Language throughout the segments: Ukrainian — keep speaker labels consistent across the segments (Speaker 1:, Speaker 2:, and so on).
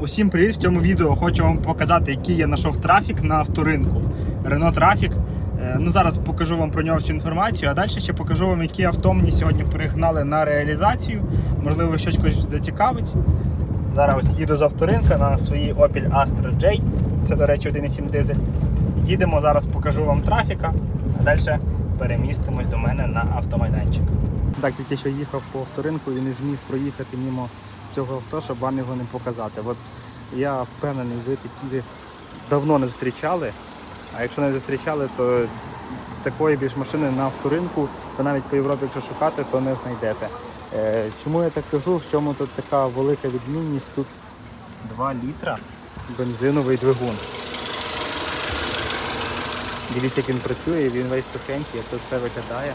Speaker 1: Усім привіт! В цьому відео хочу вам показати, який я знайшов трафік на авторинку. Renault Traffic. Е, Ну, зараз покажу вам про нього всю інформацію, а далі ще покажу вам, які авто мені сьогодні перегнали на реалізацію. Можливо, щось когось зацікавить. Зараз ось їду з авторинка на своїй Opel Astra J. Це, до речі, 1,7 дизель. Їдемо, зараз покажу вам трафіка, а далі перемістимось до мене на автомайданчик. Так, тільки що їхав по авторинку і не зміг проїхати мимо цього авто, щоб вам його не показати. От я впевнений, ви такі давно не зустрічали. А якщо не зустрічали, то такої більш машини на авторинку, то навіть по Європі, якщо шукати, то не знайдете. Е, чому я так кажу? В чому тут така велика відмінність? Тут 2 літра бензиновий двигун. Дивіться, як він працює, він весь сухенький, як тут все виглядає.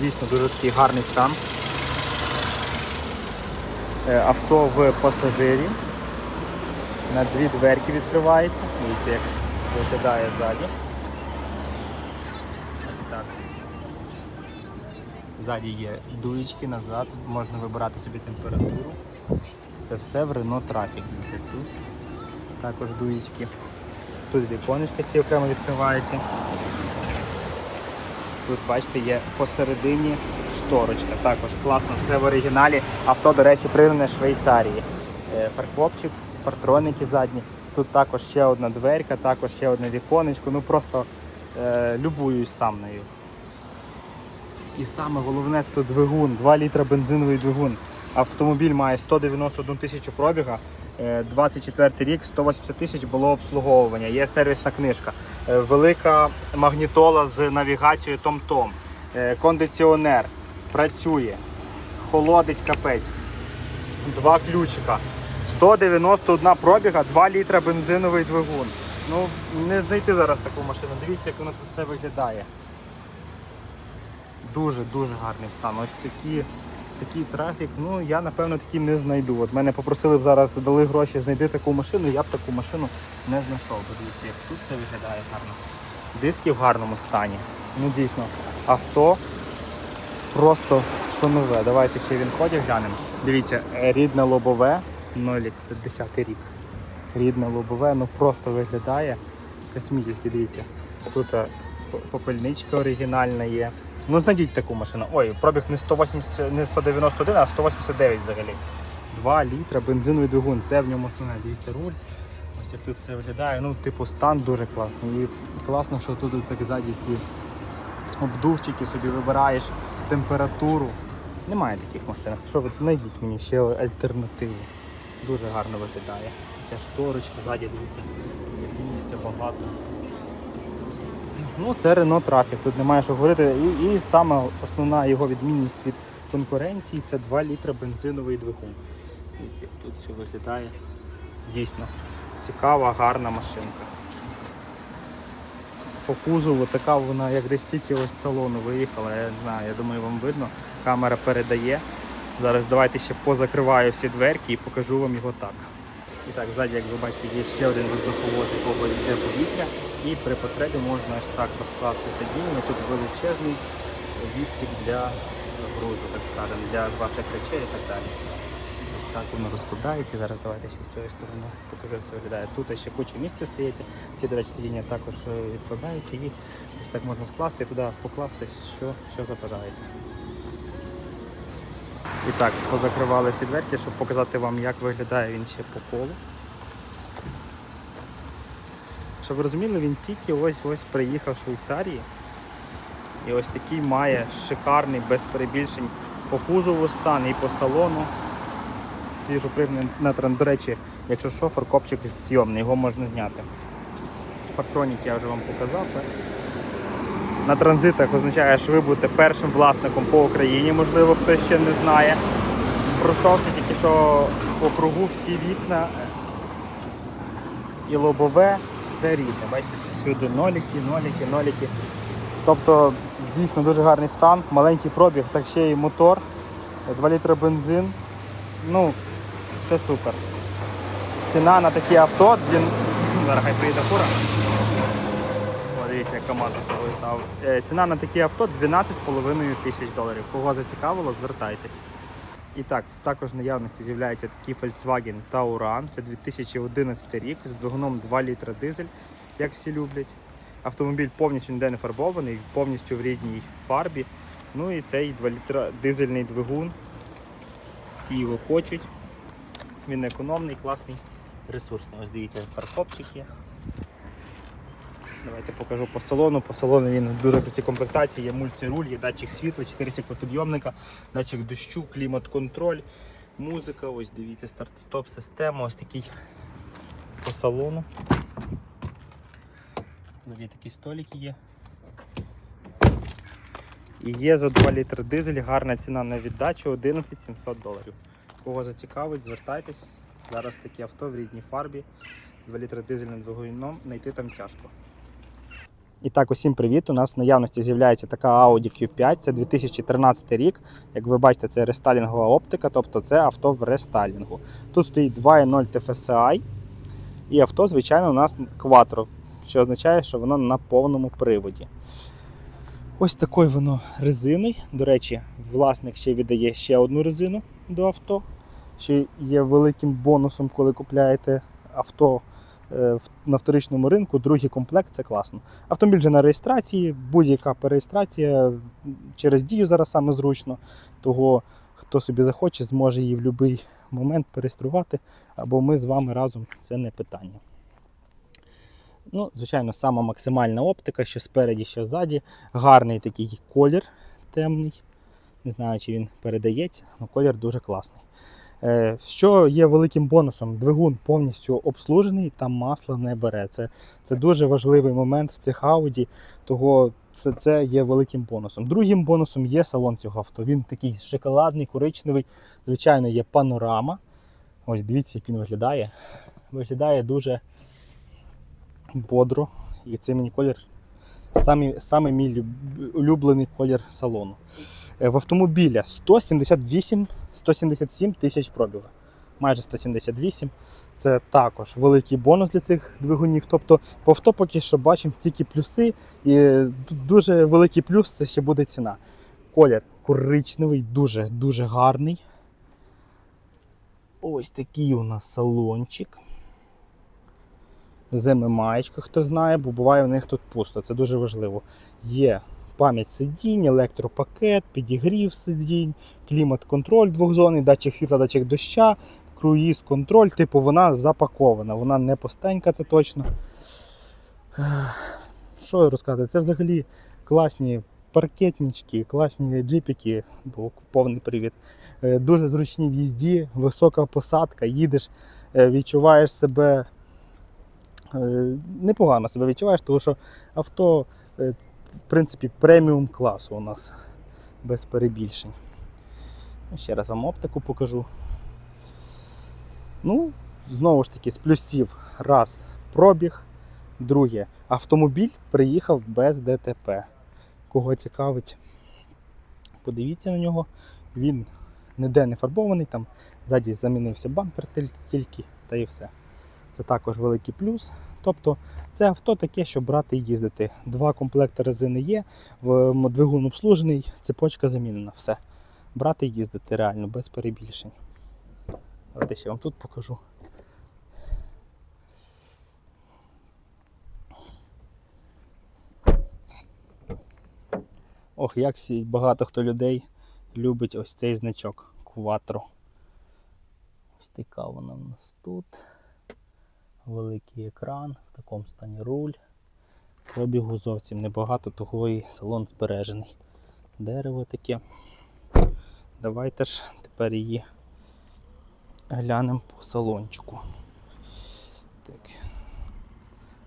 Speaker 1: Дійсно дуже такий гарний стан. Е, Авто в пасажирі. На дві дверки відкривається. Дивіться, як виглядає ззаді. Ось так. Ззаді є дуєчки назад, можна вибирати собі температуру. Це все в Traffic. Дивіться, Тут також дуєчки. Тут віконечка ці окремо відкриваються. Тут, бачите, є посередині шторочка. Також класно, все в оригіналі. Авто, до речі, пригнане з Швейцарії. Е, Фаркопчик, партроники задні. Тут також ще одна дверка, також ще одне віконечко. Ну просто е, любуюсь сам нею. І саме головне це двигун, 2 літра бензиновий двигун. Автомобіль має 191 тисячу пробіга. Е, 24 рік, 180 тисяч було обслуговування. Є сервісна книжка. Е, Велика магнітола з навігацією Том-Том. Е, Кондиціонер працює, холодить капець. Два ключика. 191 пробіга, 2 літра бензиновий двигун. Ну, не знайти зараз таку машину. Дивіться, як воно тут все виглядає. Дуже-дуже гарний стан. Ось такі, такий трафік. Ну, я напевно такий не знайду. От мене попросили б зараз, дали гроші, знайти таку машину, я б таку машину не знайшов. Подивіться, як тут все виглядає гарно. Диски в гарному стані. Ну дійсно, авто просто що нове. Давайте ще він ходить, глянемо. Дивіться, е, рідне лобове, нолік, це 10 рік. Рідне лобове, ну просто виглядає космічно, дивіться. Тут е, попельничка оригінальна є. Ну знайдіть таку машину. Ой, пробіг не 180, не 191, а 189 взагалі. 2 літра бензиновий двигун, це в ньому основне. Дивіться руль. Ось як тут все виглядає. Ну, типу, стан дуже класний. І класно, що тут так ззаді ці обдувчики собі вибираєш температуру. Немає таких машин. Що ви знайдіть мені ще альтернативу. Дуже гарно виглядає. Ця шторочка ззаді, дивіться, місця багато. Ну, це Renault Traffic, тут немає що говорити. І, і саме основна його відмінність від конкуренції це 2 літра бензиновий двигун. Тут все виглядає. Дійсно цікава, гарна машинка. По кузову така вона як десь тільки ось з салону виїхала, я не знаю, я думаю, вам видно. Камера передає. Зараз давайте ще позакриваю всі дверки і покажу вам його так. І так, ззаді, як ви бачите, є ще один воздуховод, якого йде повітря. І при потребі можна ось так розкласти сидіння. Тут величезний відсік для грузу, так скажемо, для ваших речей і так далі. Ось так воно розкладається. Зараз давайте ще з цієї сторони покажу, як це виглядає. Тут ще куча місця стається. Ці, до речі, сидіння також е, відкладаються і ось так можна скласти і туди покласти, що, що забажаєте. І так, позакривали всі дверки, щоб показати вам, як виглядає він ще по колу. Щоб ви розуміли, він тільки ось-ось приїхав з Швейцарії. І ось такий має шикарний, без перебільшень по кузову стан і по салону. Свіжо пригнаний на тран. До речі, якщо що, фаркопчик зйомний, його можна зняти. Партронік я вже вам показав. На транзитах означає, що ви будете першим власником по Україні, можливо, хтось ще не знає. Пройшовся тільки що по кругу всі вікна і лобове, все рідне. Бачите, всюди ноліки, ноліки, ноліки. Тобто дійсно дуже гарний стан, маленький пробіг, так ще й мотор, 2 літри бензин. Ну, це супер. Ціна на такі авто, він... хай приїде фура. О, Дивіться, собою став. Е, Ціна на такі авто 12,5 тисяч доларів. Кого зацікавило, звертайтесь. І так, також в наявності з'являється такий Volkswagen Tauran. Це 2011 рік з двигуном 2 літра дизель, як всі люблять. Автомобіль повністю ніде не фарбований, повністю в рідній фарбі. Ну і цей 2 літра дизельний двигун. Всі його хочуть. Він економний, класний, ресурсний. Ось дивіться, фаркопчик є. Давайте покажу по салону. По салону він в дуже круті комплектації, є мультируль, є датчик світла, 4 стеклопідйомника, датчик дощу, клімат-контроль, музика, ось дивіться, старт-стоп система, ось такий по салону. Є такі столики є. І є за 2 літри дизель, гарна ціна на віддачу 11 700 доларів. Кого зацікавить, звертайтесь. Зараз такі авто в рідній фарбі з 2 літри дизельним двигуном знайти там тяжко. І так, усім привіт! У нас в наявності з'являється така Audi Q5, це 2013 рік. Як ви бачите, це рестайлінгова оптика, тобто це авто в рестайлінгу. Тут стоїть 2.0 TFSI і авто, звичайно, у нас Quattro, що означає, що воно на повному приводі. Ось такою воно резиною. До речі, власник ще віддає ще одну резину до авто, що є великим бонусом, коли купляєте авто на вторичному ринку. Другий комплект це класно. Автомобіль вже на реєстрації, будь-яка перереєстрація через дію зараз саме зручно. Того, хто собі захоче, зможе її в будь-який момент переєструвати, або ми з вами разом це не питання. Ну, звичайно, сама максимальна оптика, що спереді, що ззаді. Гарний такий колір темний. Не знаю, чи він передається, але колір дуже класний. Е, Що є великим бонусом? Двигун повністю обслужений, там масло не бере. Це, це дуже важливий момент в цих Audi, того це, це є великим бонусом. Другим бонусом є салон цього авто. Він такий шоколадний, коричневий. Звичайно, є панорама. Ось дивіться, як він виглядає. Виглядає дуже бодро. І це мені колір самий мій улюблений колір салону. Е, В автомобіля 178 177 тисяч пробігу. Майже 178. Це також великий бонус для цих двигунів. Тобто по авто поки що бачимо тільки плюси. І дуже великий плюс це ще буде ціна. Колір коричневий, дуже дуже гарний. Ось такий у нас салончик. Зими маєчка, хто знає, бо буває в них тут пусто. Це дуже важливо. Є пам'ять сидінь, електропакет, підігрів сидінь, клімат-контроль двохзонний, датчик світла, датчик доща, круїз контроль. Типу вона запакована, вона не пустенька, це точно. Що розказати? Це взагалі класні паркетнички, класні джипіки, бо повний привід. Е, Дуже зручні в їзді, висока посадка, їдеш, е, відчуваєш себе е, непогано себе відчуваєш, тому що авто, в принципі, преміум класу у нас без перебільшень. Ще раз вам оптику покажу. Ну, знову ж таки, з плюсів раз пробіг, друге, автомобіль приїхав без ДТП. Кого цікавить, подивіться на нього. Він ніде не фарбований, там ззаді замінився бампер тільки, та і все. Це також великий плюс. Тобто це авто таке, щоб брати і їздити. Два комплекти резини є, двигун обслужений, цепочка замінена. Все. Брати і їздити реально, без перебільшень. Давайте ще вам тут покажу. Ох, як всі, багато хто людей любить ось цей значок Quattro. Ось така вона в нас тут. Великий екран, в такому стані руль. Пробігу зовсім небагато, того і салон збережений. Дерево таке. Давайте ж тепер її глянемо по салончику. Так.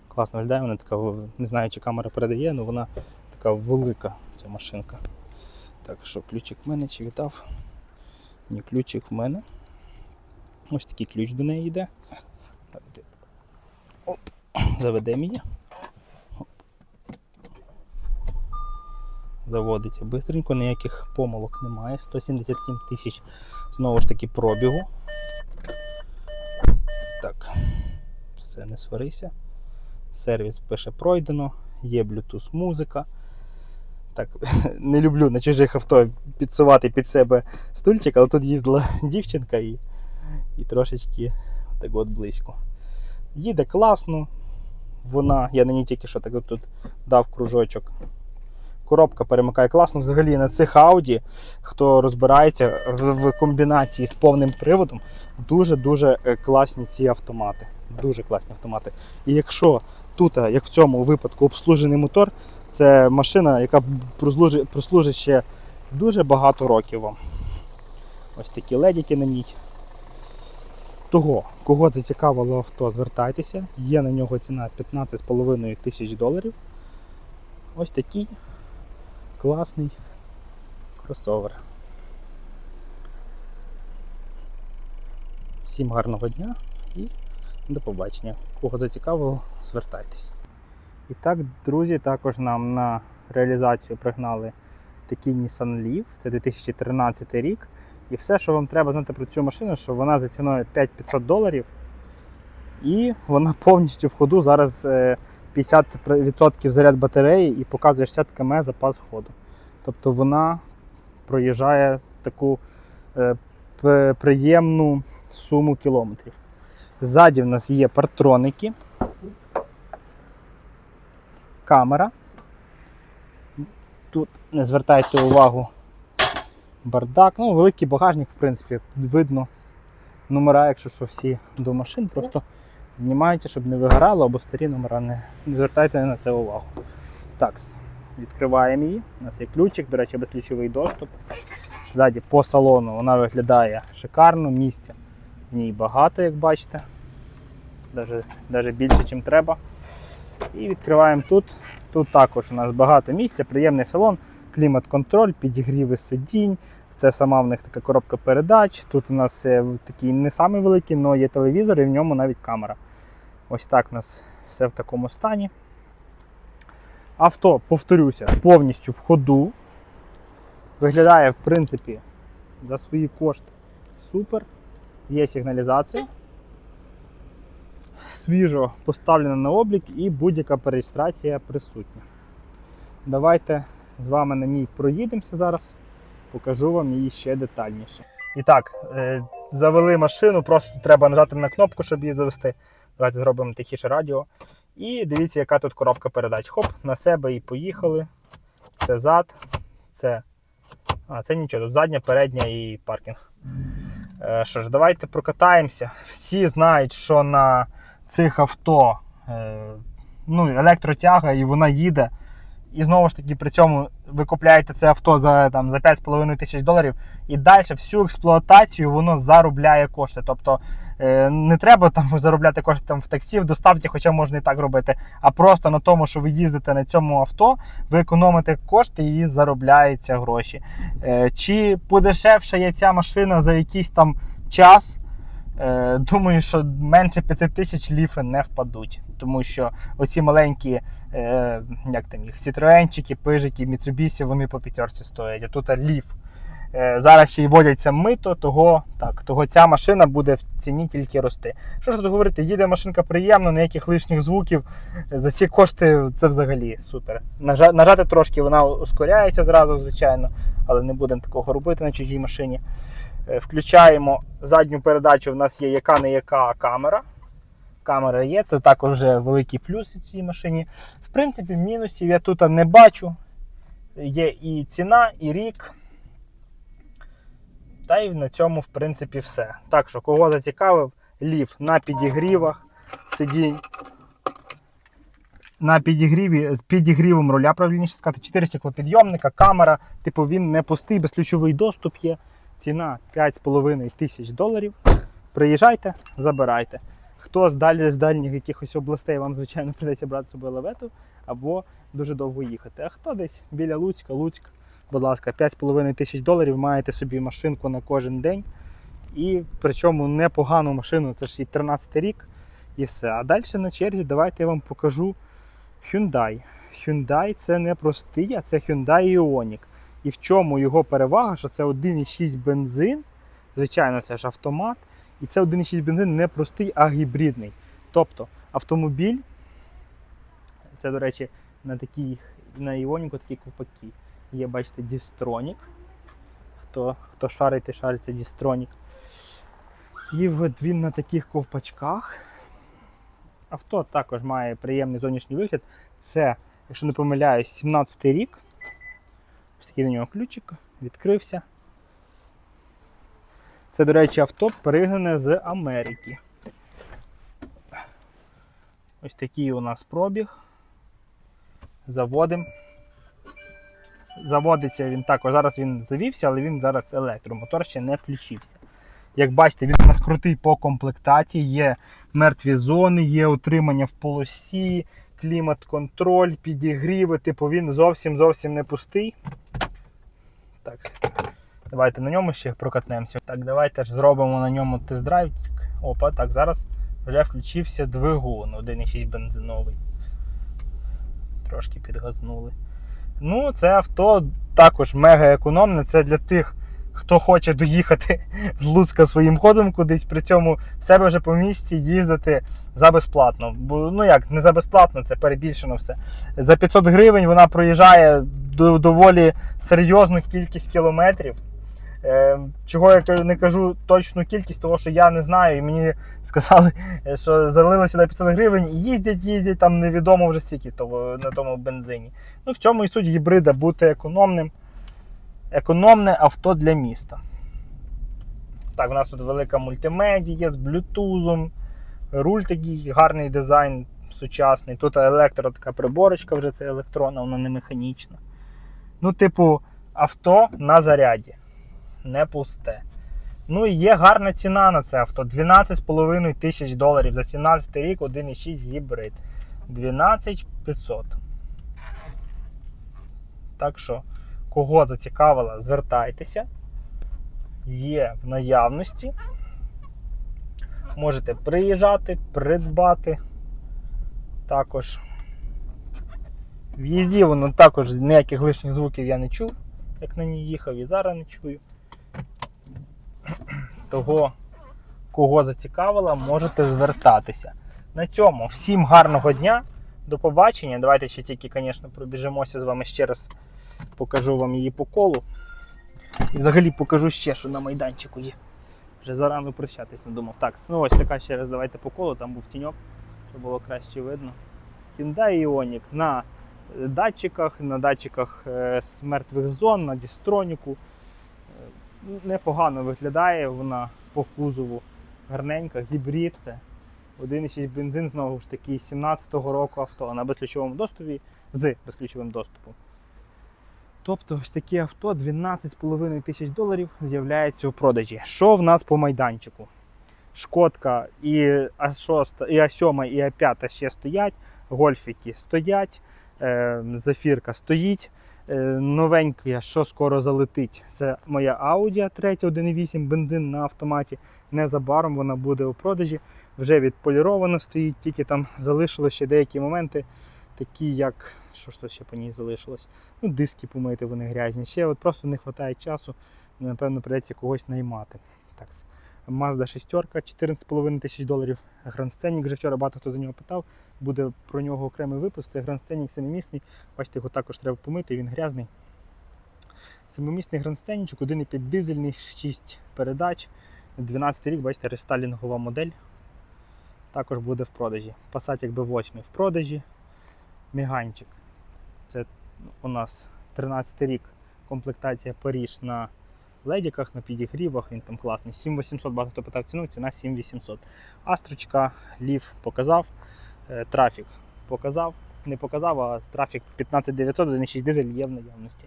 Speaker 1: Класно виглядає, вона така, не знаю, чи камера передає, але вона така велика ця машинка. Так, що ключик в мене чи віддав? Ні, ключик в мене. Ось такий ключ до неї йде. Давайте. Оп. Заведемо її. Заводиться бистренько, ніяких помилок немає. 177 тисяч знову ж таки пробігу. Так, все, не сварися. Сервіс пише пройдено, є Bluetooth музика. так не люблю на чужих авто підсувати під себе стульчик, але тут їздила дівчинка і, і трошечки так от близько. Їде класно. Вона, я на ній тільки що так тут дав кружочок. Коробка перемикає класно. Взагалі на цих Audi, хто розбирається в, комбінації з повним приводом, дуже-дуже е, класні ці автомати. Дуже класні автомати. І якщо тут, е, як в цьому випадку, обслужений мотор, це машина, яка прослужить ще дуже багато років вам. Ось такі ледіки на ній. Того, кого зацікавило авто, звертайтеся. Є на нього ціна 15,5 тисяч доларів. Ось такий класний кросовер. Всім гарного дня і до побачення. Кого зацікавило, звертайтеся. І так, друзі, також нам на реалізацію пригнали такий Nissan Leaf, це 2013 рік. І все, що вам треба знати про цю машину, що вона за ціною 5500 доларів. І вона повністю в ходу зараз е, 50% заряд батареї і показує 60 км запас ходу. Тобто вона проїжджає таку е, приємну суму кілометрів. Ззаді в нас є партроники, камера. Тут не звертайте увагу бардак. Ну, великий багажник, в принципі, видно номера, якщо що всі до машин, просто знімайте, щоб не вигорало, або старі номера не, не звертайте на це увагу. Так, відкриваємо її. У нас є ключик, до речі, безключовий доступ. Ззаді по салону вона виглядає шикарно, місця в ній багато, як бачите. Навіть, більше, ніж треба. І відкриваємо тут. Тут також у нас багато місця, приємний салон, клімат-контроль, підігріви сидінь. Це сама в них така коробка передач. Тут у нас е, такий не самий великий, але є телевізор і в ньому навіть камера. Ось так у нас все в такому стані. Авто, повторюся, повністю в ходу. Виглядає, в принципі, за свої кошти супер. Є сигналізація. Свіжо поставлена на облік і будь-яка переєстрація присутня. Давайте з вами на ній проїдемося зараз, покажу вам її ще детальніше. І так, е, завели машину, просто треба нажати на кнопку, щоб її завести. Давайте зробимо тихіше радіо. І дивіться, яка тут коробка передач. Хоп, на себе і поїхали. Це зад, це. А, це нічого, тут задня, передня і паркінг. Е, що ж, давайте прокатаємося. Всі знають, що на цих авто е, ну, електротяга і вона їде. І знову ж таки, при цьому ви купляєте це авто за, там, за 5,5 тисяч доларів, і далі всю експлуатацію воно заробляє кошти. Тобто е, не треба там заробляти кошти там, в таксі, в доставці, хоча можна і так робити, а просто на тому, що ви їздите на цьому авто, ви економите кошти і заробляються гроші. Е, чи подешевшає ця машина за якийсь там час? Е, Думаю, що менше 5 тисяч ліфи не впадуть, тому що оці маленькі, е, як там їх, Citroenчики, пижики, Mitsubishi, вони по п'ятерці стоять. А тут ліф. Е, зараз ще й вводяться мито, того, так, того ця машина буде в ціні тільки рости. Що ж тут говорити, їде машинка приємно, ніяких лишніх звуків. За ці кошти це взагалі супер. Нажа- Нажати трошки вона ускоряється зразу, звичайно, але не будемо такого робити на чужій машині. Е, Включаємо задню передачу, в нас є яка не яка камера. Камера є, це також вже великий плюс у цій машині. В принципі, мінусів я тут не бачу. Є і ціна, і рік. Та й на цьому, в принципі, все. Так що, кого зацікавив, лів на підігрівах сидінь. На підігріві з підігрівом руля, правильніше сказати, 4 стеклопідйомника, камера, типу він не пустий, безключовий доступ є. Ціна 5,5 тисяч доларів. Приїжджайте, забирайте. Хто з далі з дальніх якихось областей, вам, звичайно, прийдеться брати з собою лавету або дуже довго їхати. А хто десь біля Луцька, Луцьк, будь ласка, 5,5 тисяч доларів маєте собі машинку на кожен день. І причому непогану машину, це ж і 13 рік, і все. А далі на черзі давайте я вам покажу Hyundai. Hyundai це не простий, а це Hyundai Ioniq. І в чому його перевага, що це 1,6 бензин. Звичайно, це ж автомат. І це 1,6 бензин не простий, а гібридний. Тобто автомобіль, це, до речі, на такій, на Іоніку такі ковпаки. Є, бачите, Дістронік. Хто, хто шарить, той шарить, це Дістронік. І він на таких ковпачках. Авто також має приємний зовнішній вигляд. Це, якщо не помиляюсь, 17 рік. Ось такий на нього ключик, відкрився. Це, до речі, авто пригнане з Америки. Ось такий у нас пробіг. Заводимо. Заводиться він також. Зараз він завівся, але він зараз електромотор ще не включився. Як бачите, він у нас крутий по комплектації, є мертві зони, є утримання в полосі, клімат-контроль, підігріви. Типу він зовсім зовсім не пустий. Так, давайте на ньому ще прокатнемося. Так, давайте ж зробимо на ньому тест-драйв. Опа, так, зараз вже включився двигун 1,6 бензиновий. Трошки підгазнули. Ну, це авто також мега економне. Це для тих, хто хоче доїхати з Луцька своїм ходом кудись, при цьому в себе вже по місті їздити за безплатно. Бо, ну як, не за безплатно, це перебільшено все. За 500 гривень вона проїжджає до- доволі серйозну кількість кілометрів. Е, Чого я не кажу точну кількість, тому що я не знаю, і мені сказали, е, що залили сюди 500 гривень і їздять, їздять там невідомо вже скільки того, на тому бензині. Ну, в цьому і суть гібрида бути економним. Економне авто для міста. Так, у нас тут велика мультимедія з блютузом. Руль такий гарний дизайн, сучасний. Тут електро така приборочка вже це електронна, вона не механічна. Ну, типу, авто на заряді. Не пусте. Ну і є гарна ціна на це авто. 12,5 тисяч доларів за 17 рік 1,6 гібрид. 12 500. Так що, кого зацікавило, звертайтеся. Є в наявності. Можете приїжджати, придбати. Також. В їзді воно також ніяких лишніх звуків я не чув, як на ній їхав, і зараз не чую. Того, кого зацікавило, можете звертатися. На цьому всім гарного дня. До побачення. Давайте ще тільки, звісно, пробіжимося з вами ще раз. Покажу вам її по колу. І взагалі покажу ще, що на майданчику є. Вже зарано прощатись не думав. Так, ну ось така ще раз давайте по колу, там був тіньок, щоб було краще видно. Hyundai Ioniq на е, датчиках, на датчиках е, з мертвих зон, на дістроніку. Е, Непогано виглядає вона по кузову. Гарненька, гібрид це. 1,6 бензин, знову ж таки, 17-го року авто на безключовому доступі з безключовим доступом. Тобто ось таке авто 12,5 тисяч доларів з'являється у продажі. Що в нас по майданчику? Шкодка і А6, і А7, і А5 ще стоять, гольфіки стоять, е, зафірка стоїть. Е, новеньке, що скоро залетить, це моя Audi A3 1.8 бензин на автоматі. Незабаром вона буде у продажі. Вже відполіровано стоїть, тільки там залишилися ще деякі моменти, такі як. Що ж ще по ній залишилось? Ну, диски помити, вони грязні. Ще от просто не вистачає часу, напевно, прийдеться когось наймати. Так. Mazda 6, 14,5 тисяч доларів. Grand Scenic, вже вчора багато хто за нього питав. Буде про нього окремий випуск. Це Grand Scenic семимісний. Бачите, його також треба помити, він грязний. Семимісний Grand Scenic, 1,5 дизельний, 6 передач. 12 рік, бачите, рестайлінгова модель. Також буде в продажі. Passat B8 в продажі. Міганчик. Це у нас 13 рік комплектація Паріж на ледіках, на підігрівах, він там класний. 7800 багато хто питав ціну, ціна 7800. Астрочка, лів показав, е, трафік показав, не показав, а трафік 15900, 1,6 дизель є в наявності.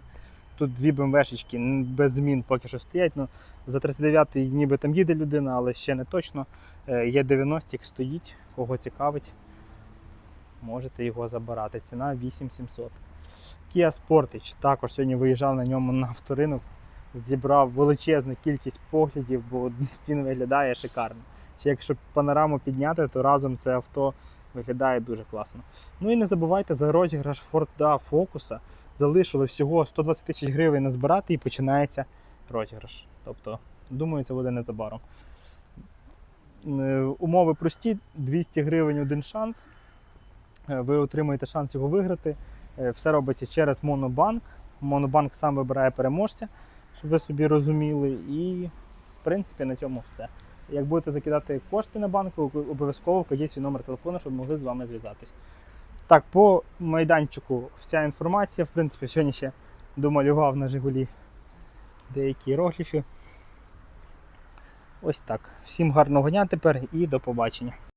Speaker 1: Тут дві БМВшечки без змін поки що стоять. Ну, за 39-й ніби там їде людина, але ще не точно. Е, Є 90 стоїть, кого цікавить, можете його забирати. Ціна 8700. Kia Sportage також сьогодні виїжджав на ньому на авторинок, зібрав величезну кількість поглядів, бо він виглядає шикарно. Ще якщо панораму підняти, то разом це авто виглядає дуже класно. Ну і не забувайте за розіграш Ford Focus. Залишили всього 120 тисяч гривень назбирати і починається розіграш. Тобто, думаю, це буде незабаром. Е, Умови прості: 200 гривень один шанс. Е, Ви отримуєте шанс його виграти. Е, Все робиться через Монобанк. Монобанк сам вибирає переможця, щоб ви собі розуміли. І в принципі на цьому все. Як будете закидати кошти на банку, обов'язково вкажіть свій номер телефону, щоб могли з вами зв'язатись. Так, по майданчику вся інформація. В принципі, сьогодні ще домалював на Жигулі деякі іерогліфи. Ось так. Всім гарного дня тепер і до побачення.